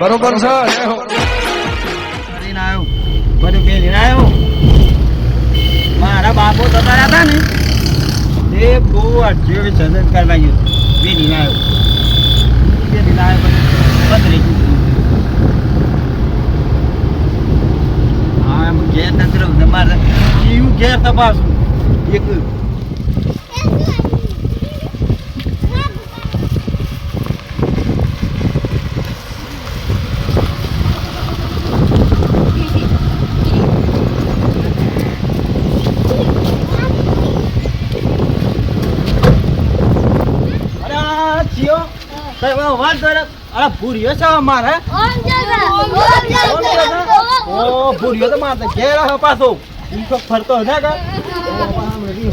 બરોબર છે. કરીને આવ્યો. બધું આવ્યો. મારા બાપો તમારા હતા ને. એ બહુ અઢીઓ સજન કરવા ગયો આવ્યો. મેલીને આવ્યો પછી પતરી ગયું હા, એમ ઘેર નથી રહ્યું તમારે જીવ ઘેર તપાસું એક અરે આ ચિયો વાત કરે અરે ભૂરિયો છે મારે ઓ ભૂરીયો તો મારે ઘેર આવ્યો પાછો. ઈ તો ફરતો હે કા?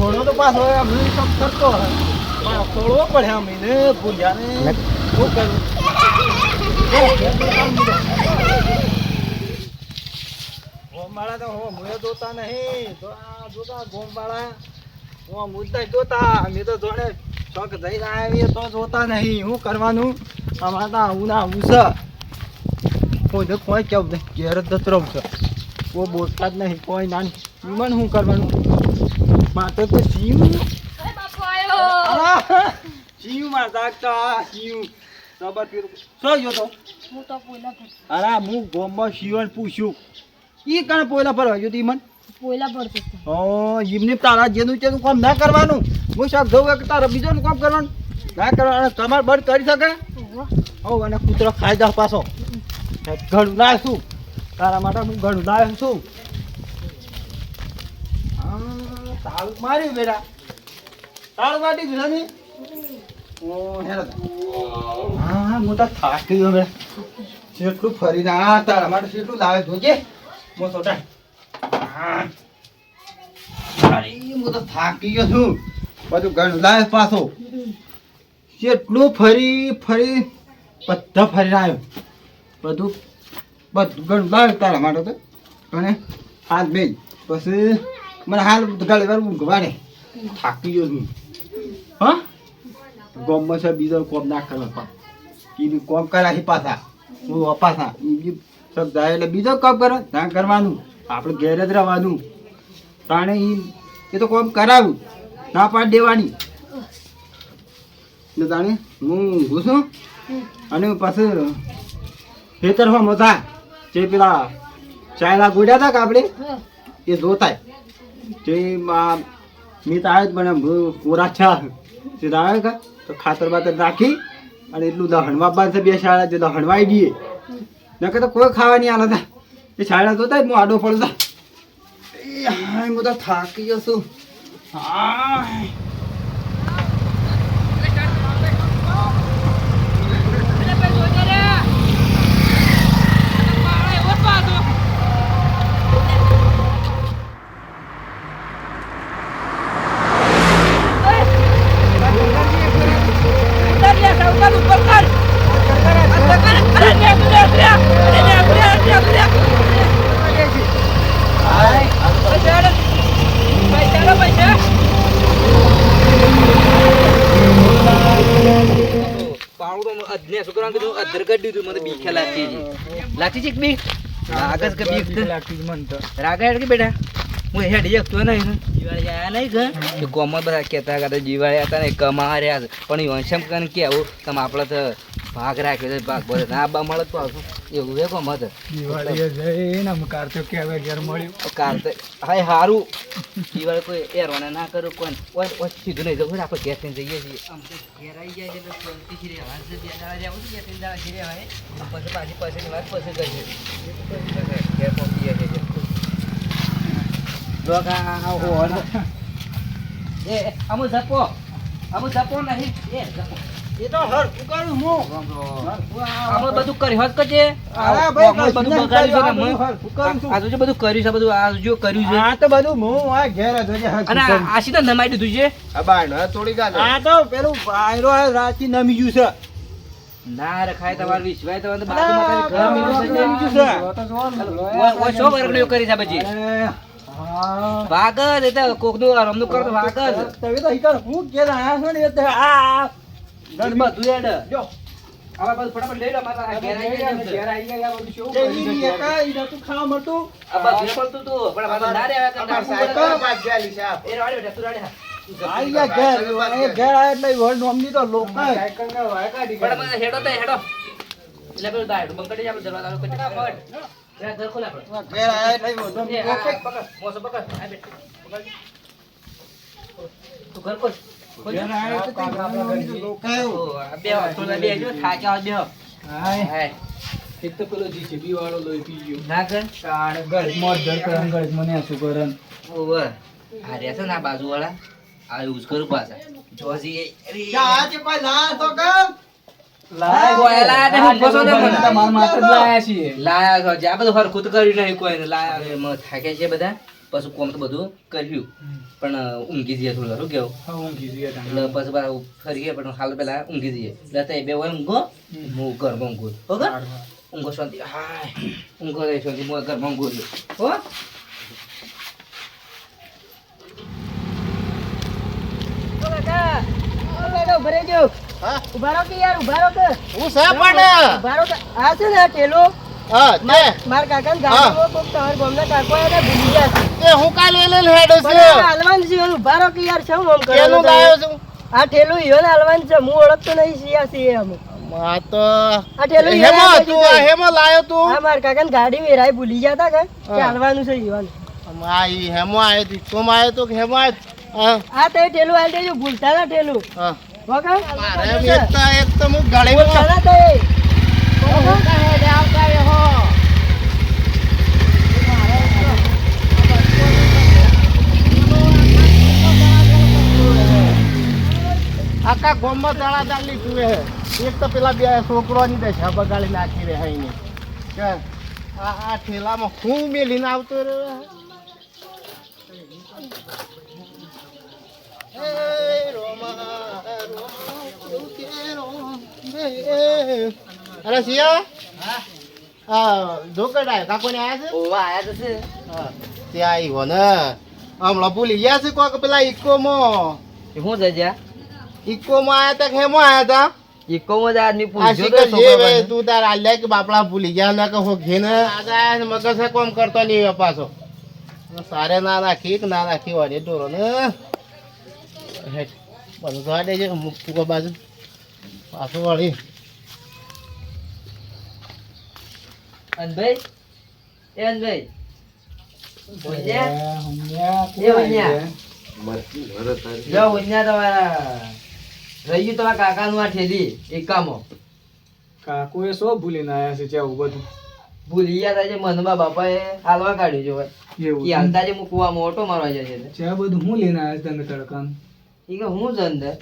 હોળો તો પાછો આમ ઈ તો ફરતો હે તોડવો પડે આમ એને ભૂરિયાને. શું કરું? ગોમવાળા તો હો મુએ જોતા નહીં. જોતા ગોમવાળા. હું મુદ્દા જોતા. મેં તો જોડે શોખ જઈને આવીએ તો જોતા નહીં. શું કરવાનું? અમારે તો આવું ના આવું છે. કોઈ તો કોઈ કેવું નહીં. ઘેર જ દતરો છે. કોઈ બોલતા જ નહીં. કોઈ ના ઈમન શું કરવાનું? મારે તો સિંહ શિવમાં જાગતા. શિવ સબર પીરું. શું ગયો તો? અરે હું ગોમમાં શિવન પૂછ્યું. ઈ કણ પોયલા પર વાગ્યું તી મન પોયલા પડતો હતો. ઓ એમને તારા જેનું તેનું કામ ના કરવાનું. હું શાક જોઉં કે તારા બીજાનું કામ કરવાનું. ના કરવાનું તમારે બંધ કરી શકે. હો અને કૂતરો ખાઈ જાવ પાછો. ઘણું ના છું. તારા માટે હું ઘણું ના છું. તાળું માર્યું બેટા. તાળું વાટી દીધા ને હા હા તો થાકી ગયો બેટા. જેટલું ફરીને આ તારા માટે જેટલું લાવે જોજે. મોટો સોટા હા તો થાકી ગયો છું. બધું લાવે પાછો. જેટલું ફરી ફરી, બધા ફરીને આવ્યો બધું બધું લાવે તારા માટે તો. અને હાથ પછી મને હાલ ગાડી વાર ઊંઘવા થાકી ગયો છું. હા? ગોમમાં છે બીજો કોમ ના કરવા એ કોમ કરાવી પાછા. હું સબ એટલે બીજો કામ કરો, ના કરવાનું. આપણે ઘેર જ રહેવાનું. તાણે એ તો કોમ કરાવું. ના પાડ દેવાની. ને તાણે હું છું અને પાછું ખેતરમાં મજા જે પેલા ચાયલા ગોડ્યા હતા કે આપણે? એ જોતા જે મેં તો આવ્યો જ પણ કોરા છે. જે આવ્યો કે, તો ખાતર બાતર નાખી અને એટલું દહણવા છે બે શાળા, જે દહણવાઈ ગઈએ નકર તો કોઈ ખાવાની આલતા આલા એ છાયડા જોતા હું આડો પડતા એ હાય હું તો થાકી ગયો છું હાય. પાવડું તો અધને છોકરાને કીધું અધર કરી દીધું મને બીક લાગતી છે લાગતી છે કે બીક લાગે છે કે બીક તો? હું હેડી નહીં દિવાળી આયા નહીં કે ગોમાં બધા કહેતા હતા દિવાળી હતા ને કમાર્યા છે. પણ યોશમ કન કેવું તમે આપણે તો ભાગ રાખ્યો છે ભાગ બધો ના બા મળે તો એવું એ કોમ હતું કારતે હા સારું દિવાળી કોઈ એરવાના ના કરું કોઈ. ઓય સીધું નહીં જવું. આપણે ઘેર થઈને જઈએ છીએ. આમ તો ઘેર આવી જાય છે એટલે શાંતિથી રહેવાનું છે. બે દાડા રહેવું છે, બે ત્રણ દાડા ઘેર રહેવાય. પછી પાછી પછીની વાત પછી કરીએ. ઘેર પહોંચી જાય છે. એ એ, આમુ ઝપો આમુ નહીં એ ઝપો એ તો હર કરું હું બધું કર્યું બધું બગાડ્યું છે આ બધું હમણાં. કરું છું. આ જોજે બધું કર્યું છે બધું આ જો કર્યું છે. આ તો બધું હું આ ઘેર જ હોય છે, હર અને આ સીધા નમાઈ દીધું છે? આ તો પેલું આયરો આ નમી ગયું છે. ના રખાય તમારે વિશ્વાય તો અરે, બાજુમાં છે. ઓ- કરી છે પછી. વાગ જ એ તો કોકનું રમનું કરો તો વાગ જ તમે તો ઈકર હું ઘેર આયા છો ને એટલે આ. આ બધું જો. હવે બસ ફટાફટ લઈ લો મારા ઘેર આવી ગયા ઘેર આવી ગયા બધું કેવું કરી ઈ એકા ઈ નતું ખાવા મળતું? આ બસ નીકળતું તું. પણ મારે ના રહેવા કે અમાર ના સાહેબ. પાસ ગયેલી છે. એ રાડે બેટા તું રાડે આઈ ગયા ઘેર. ઘેર આયા એટલે વડ નોમની તો લોકો સાયકલ ના વાય કાઢી પણ મને હેડો તો હેડો. એટલે પેલું દાય બંકડી આપણે દરવાજા જા, ઘર ખોલ આપણે. ઘેર આયા આ, આ, પકડ મોસો પકડ. આ બેટ પકડ. તું ઘર ખોલ. ખોલ. ઘેર આયા એટલે તે વડ નોમની તો લોકો ઓ, બે હો, બે જો થાક્યા બે હાય. હાય. એક તો પેલો જીસીબી વાળો લોહી પી ગયો. ના કર. તાણ ગળમાં જ ધરકરણ ગળમાં ને શું કરન ઓવે. આ રહ્યા છે ને આ આ યુઝ કરું પાછા. જોજી અરે નહીં, જ તો પછી કોમ તો બધું. કર્યું. પણ ઊંઘી જઈએ થોડું શું કેવું? ઊંઘી જઈએ એટલે પછી પાછા ફરીએ પણ હાલ પેલા ઊંઘી જઈએ. એટલે બે હોય ઊંઘો હું ઘરમાં ઊંઘું બરોબર ઊંઘો શાંતિ. હાય. ઊંઘો રે શાંતિ હું ઘરમાં ઊંઘું છું. હો? હા? ઊભા કે યાર ઉભારો કે. હું સા પણ. ઉભારો કે આ છે ને ટેલો. હા તે માર કાકાને ગાડીમાં કોક તમારા ગામના કાકો એને ભૂલી ગયા છે. તે હું કાલ લઈને હેડો છે. હાલવાન છે એનું કે યાર શું આમ કરે કેનું લાયો છું. આ ઠેલું ઈયોને હાલવાન છે હું ઓળખતો નહીં સિયા છીએ અમે. આ તો આ ઠેલું હેમાં લાયો તું. આ માર કાકાને ગાડી વેરાય ભૂલી ગયા તા કે? હાલવાનું છે ઈયોને. આ ઈ આયો તું. તું આયો તો કે હેમાં આયો? હા. આ તે ઠેલું દેજો ભૂલતા ના ઠેલું હા. હું. આખા ગોમમાં દાડા દાડલી તું હે. એક તો પેલા બે છોકરોની દશા બગાડી નાખી રહે હઈ ને કે આ આ ઠેલામાં હું મેલીને આવતો રહ્યો હે એ રોમા, રોમા, ઉકે રોમ, એ. અરે સિયા હા ઢોકળ આયો કાકોને આયા છે ઓવા આયા તો છે હા તે આવ્યો ને હમણાં ભૂલી ગયા છે કોક પેલા ઇકોમાં શું છે જ્યાં ઇકોમાં આયા તા હેમાં આયા તા ઇકોમાં જ આદમી પૂછ્યો તો છોકરા. તું તાર આલ્યા કે બાપડા ભૂલી ગયા ના કહો ઘેને આગા મગજ છે કોમ કરતો નહીં પાછો સારે ના નાખી ના નાખી વાળી ઢોરો ને હેઠ બધું તો આડે છે મૂકો બાજુ પાછું વળી. અનભાઈ? એ અનભાઈ? ઉન્યા? એ ઉન્યા. ભૂલી ઉન્યા તમારા રહી ગયું તમારા કાકાનું આ ઠેલી એકામાં. કાકુએ શું ભૂલીને આયા છે ત્યાં બધું? ભૂલી ગયા તા જે મનબા બાપાએ હાલવા કાઢ્યું છે ભાઈ. હાલતા જે મૂકવામાં મોટો મારવા જાય છે બધું હું લઈને આવ્યા છે તમે તડકાનું? હું જ અંદર.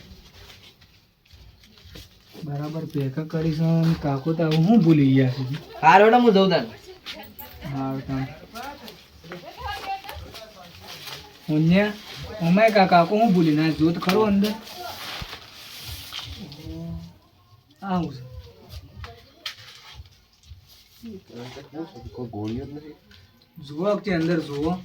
બરાબર ભેગા કરીશ અને કાકુ તો હવે હું ભૂલી ગયા છું? હાર હું જઉં તાન. હા કામ ઊંઝ્યા અમાય કા કાકો હું ભૂલી ના જોત ખરો અંદર. આવું છે. જુઓ કે અંદર જુઓ.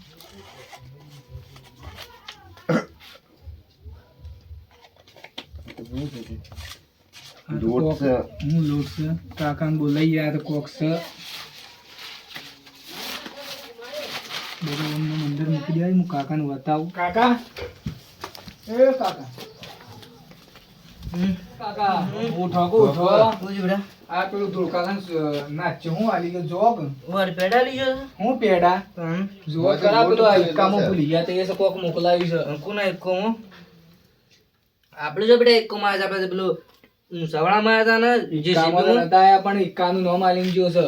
આ હું લોટ છે. કાકાને બોલાઈ ગયા તો કોક છે. બધું અમને અંદર મૂકી દેવાય હું કાકાને બતાવું. કાકા. એ કાકા. કાકા. ઉઠો કો ઉઠો. બેટા. આ પેલું ધોળકાનું નાચ હું આલી ગયો જોબ વાર પેડા લઈ ગયો હું પેડા? હમ. કરા પેલું આ એકામાં ભૂલી ગયા તે એ કોક મોકલાવી છે. કોના એકો આપણે જો બેટા એકો માં આવ્યા આપણે પેલું આવ્યા હતા ને જે એકામાં તો પણ એકાનું નામ આલીને ગયો છે.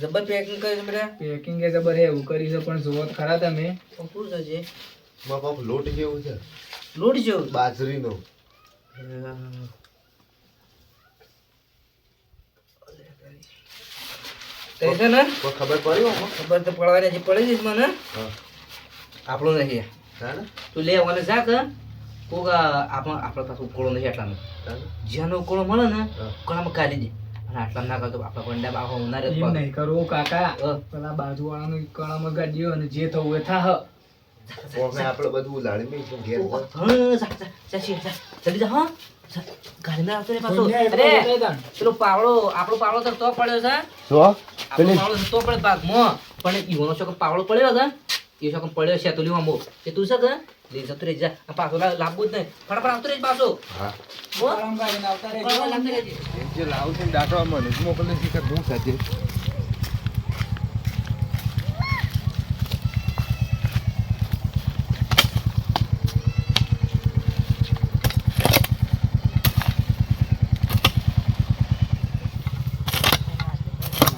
જબર પેકિંગ કરી છે પેકિંગ કે જબર હે એવું કરી છે પણ જોવો ખરા તમે. શું છે જે લોટ જેવું છે. લોટ જો બાજરીનો. તે છે ને? ખબર પડી ખબર તો પડવાની હજી પડી જઈશ મને. આપણું નથી. તું લે મને જા કે કોક આપણો આપણા પાસે ઉકળો નથી આટલામાં જ્યાંનો કોણ મળે ને ઉકોળામાં કાઢી દે. અને આટલા ના કરતો આપણા ગંડા બાપા ઉનારે જ એમ નહીં કરો કાકા. પેલા બાજુવાળાનું કણામાં ગાડીઓ અને જે થવું એ આપણે બધું લાડી મેં ઘેર હા, જા, જા, જા, શિવ, જા. જલ્દી જા, હા ગાડીમાં આવતો રે પાછો. અરે પેલો પાવડો આપણો પાવળો તો તો પડ્યો છે જો આપણો પાવડો તો તો પડે ભાગમાં. પણ ઈવોનો છોકરો પાવડો પડ્યો છે એ છોકરો પડ્યો છે તો લીવા મો એ તું છે કે? લે જતો રહી જા આ પાછો લાવવું જ નહીં ફટાફટ આવતો રહી પાછો હો? જે લાવું છે દાટવા મને મોકલે શીખર હું સાથે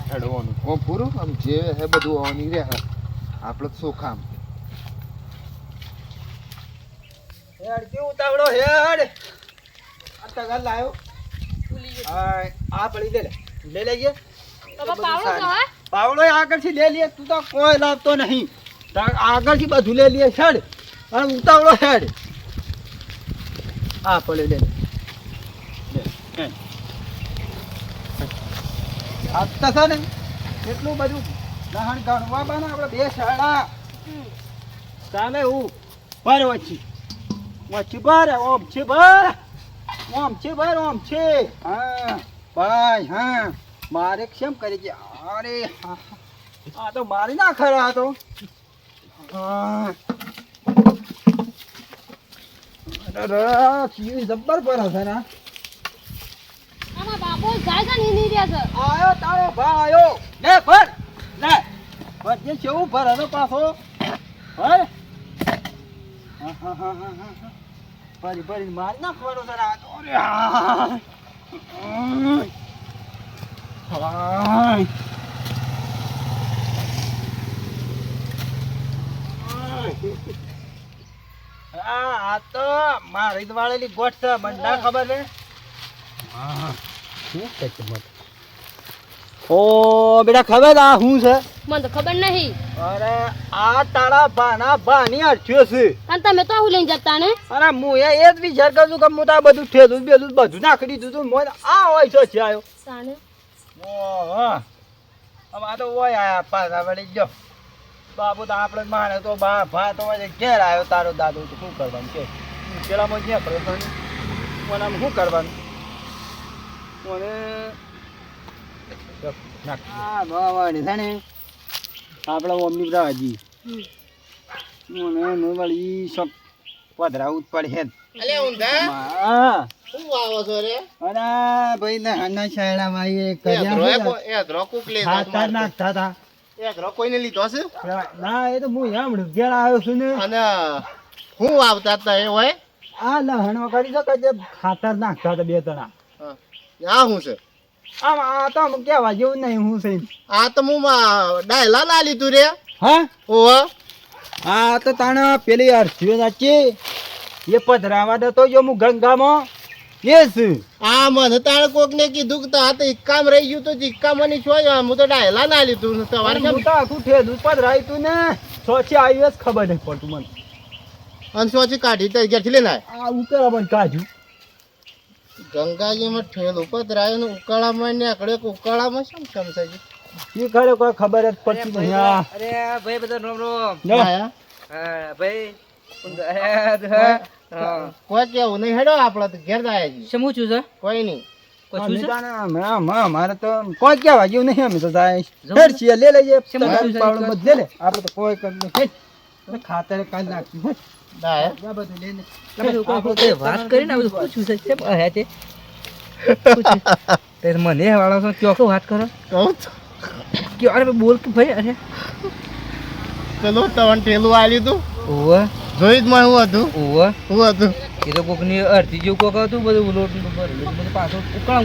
હેડવાનું કોમ પૂરું આમ જે હે બધું રે આપણે તો સોખામ હેડ કેવું ઉતાવળો હેડ. આ તગાર લાયો. આ પડી લે લે. લઈ લેજે પાવડો આગળથી લે લે. તું તો કોઈ લાવતો નહીં. આગળથી બધું લે લે હેડ. અને ઉતાવળો હેડ. આ પડે લે હેડ. છે ને એટલું બધું લહણ ગણવા બને આપણે બે શાળા ચાલે હું પર વચ્ચી પર ઓમ છે પર ઓમ છે પર ઓમ છે હા ભાઈ હા મારે કેમ કરી છે અરે. આ તો મારી ના ખરા તો જબ્બર પર હશે ને બાપો જાય છે ને રહ્યા છે આયો તારો ભા આયો લે ભર લે ભર જે કેવું ભર હતો પાછો ભર હા. ભરી ભરી મારી નાખવાનો ને આ. આ તો મારી વાળેલી ગોઠ છે, મને ના ખબર ને ઓ બેટા ખબર આ શું છે? મને તો ખબર નહીં. અરે આ તારા બાના બાની અડચ્યો છે. અને તમે તો હું લઈને જતા ને? અરે હું એ એ જ વિચાર કરું કે હું તો આ બધું ઠેલું બેલું બધું નાખી દીધું તું. મોય આ હોય છો છે આવ્યો સાને? ઓહો. હવે આ તો હોય આયા પાછા વળી ગયો. બાબુ તો આપણે માણે તો બા ભા તો ઘેર આવ્યો તારો દાદો. તો શું કરવાનું કે? પેલામાં ક્યાં કરવાનું મને આમ શું કરવાનું? મને હા આપણે ઓમની મને વળી શોખ હા. અરે ભાઈ એ કર્યા નાખતા હતા. એ ધ્રો કોઈને લીધો છે ના એ તો હું હમણાં ઘેર આવ્યો છું ને. અને હું વાવતા હતા એ હોય? આ લહણો કરી શકે છે ખાતર નાખતા હતા બે તણા આ શું છે? આમ આ તો આમ કેવા જેવું નહીં હું છે. આ તો હું માં ડાયલા ના લીધું રે. હા? ઓહ. આ તો તાણે પેલી અરસીઓ સાચી એ પધરાવા દતો જો હું ગંગામાં. એ આ મને તાણે કોક ને કીધું કે આ તો ઇક્કામ રહી ગયું તો ઇક્કામાં ની છો હું તો ડાયલા ના લીધું સવારે હું તો આખું પધરાયું તું ને. સોચી આવ્યું જ ખબર નહીં પડતું મને. અને સોચી કાઢી તો ઘેરથી લઈને આ ઉકેલા પણ કાઢ્યું. ગંગાજીમાં ઠેલ ઉપર રાયો ને ઉકાળામાં ને આકડે ઉકાળામાં શું સમજાય એ ખરે કોઈ ખબર જ પડતી નહીં અરે ભાઈ બધા રોમ રોમ લો. આયા હા. ભાઈ કોઈ કેવું નહીં હેડો આપડે તો ઘેર જાય છે શેનું છું છે? કોઈ નહીં. અમારે તો કોઈ કહેવા જેવું નહીં અમે તો જાય. હેડ છીએ લે લઈએ આપડે તો કોઈ કર નહીં. ખાતર કાઢી નાખ્યું. બધું વાત કરીને આ બધું પૂછ્યું છે કેમ હે તે. તે મને વાળો છો ચોખ્ખો વાત કરો. કે અરે બોલ કે ભાઈ અરે. ચલો તવન ઠેલું આલ્યું તું ઓવા જોઈ જ માં હું હતું. ઓવા હું હતું. એ તો કોકની અડધી જેવું કોક હતું બધું લોટ બધું પાછું ઉકળામ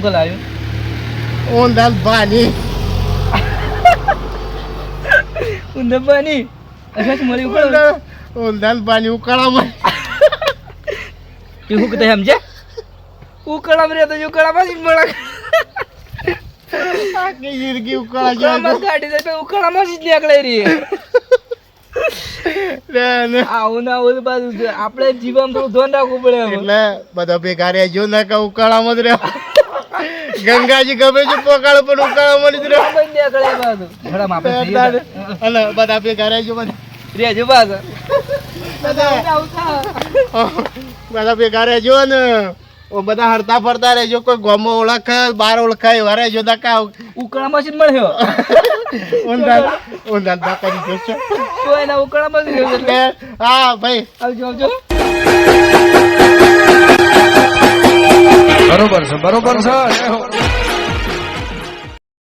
ઊંધાલ બાની. ઊંધે બની? મળી ઉકળામ ઊંધાલ ઊંધાલ બાની ઉકાળામાં. તે હું કહેતા સમજે ઉકળામ રે તો ઉકળામાં જ મળે. આખી જિંદગી ઉકાળા ઉકળામાં જ કાઢી દે તો ઉકળામાં જ નીકળે જાય આવું ના આવું છે. આપણે જીવન થોડું ધ્યાન રાખવું પડે. એટલે બધા ભેગા રહેજો ના કે ઉકાળામાં જ રહ્યો. ગંગાજી ગમે છે પોકાળ પણ ઉકાળામાં જ રહ્યો. જ બધા. ભેગા રહેજો બધા રહેજો પાછું. બધા બધા ભેગા રહેજો ને બધા હરતા ફરતા રહેજો કોઈ ગોમો ઓળખે બાર ઓળખાય એવા રહેજો દકા ઉકળા જ મળ્યો. ઊંધા ઊંધા કરી જશે તો એના ઉકળા મશીન એટલે હા ભાઈ. આવજો આવજો. બરોબર છે બરોબર છે